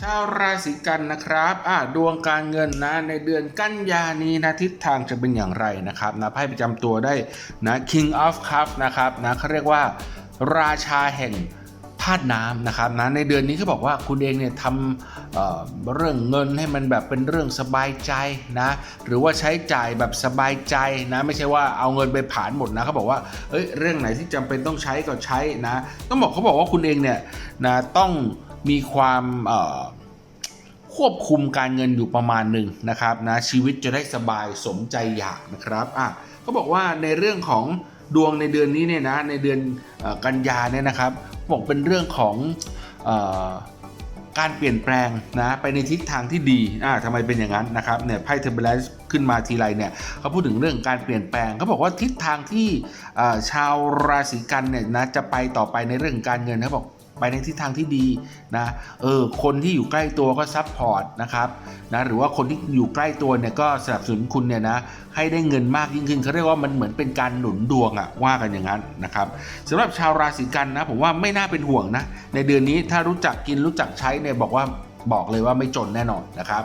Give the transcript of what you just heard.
ชาวราศีกันนะครับอ่าดวงการเงินนะในเดือนกันยานี้นะทิศทางจะเป็นอย่างไรนะครับนะไพ่ประจำตัวได้นะ King of Cup นะครับนะเขาเรียกว่าราชาแห่งธาตุน้ำนะครับนะในเดือนนี้เขาบอกว่าคุณเองเนี่ยทำเเรื่องเงินให้มันแบบเป็นเรื่องสบายใจนะหรือว่าใช้จ่ายแบบสบายใจนะไม่ใช่ว่าเอาเงินไปผลานหมดนะเขาบอกว่าเอ้ยเรื่องไหนที่จำเป็นต้องใช้ก็ใช้นะต้องบอกเขาบอกว่าคุณเองเนี่ยนะต้อง มีความควบคุมการเงินอยู่ประมาณหนึ่งนะครับนะชีวิตจะได้สบายสมใจอยากนะครับอะก็บอกว่าในเรื่องของดวงในเดือนนี้เนี่ยนะในเดือนอกันยาเนี่ยนะครับบอกเป็นเรื่องของอการเปลี่ยนแปลงนะไปในทิศทางที่ดีอ่าทำไมเป็นอย่างนั้นนะครับเนี่ยไพ่เทเบลนซ์ขึ้นมาทีไรเนี่ยเขาพูดถึงเรื่องการเปลี่ยนแปลงเขาบอกว่าทิศทางที่ชาวราศีกันเนี่ยนะจะไปต่อไปในเรื่องการเงินเขาบอก ไปในทิศทางที่ดีนะเออคนที่อยู่ใกล้ตัวก็ซัพพอร์ตนะครับนะหรือว่าคนที่อยู่ใกล้ตัวเนี่ยก็สนับสนุนคุณเนี่ยนะให้ได้เงินมากยิ่งขึ้นเขาเรียกว่ามันเหมือนเป็นการหนุนดวงอะว่ากันอย่างนั้นนะครับสำหรับชาวราศีกันนะผมว่าไม่น่าเป็นห่วงนะในเดือนนี้ถ้ารู้จักกินรู้จักใช้เนี่ยบอกว่าบอกเลยว่าไม่จนแน่นอนนะครับ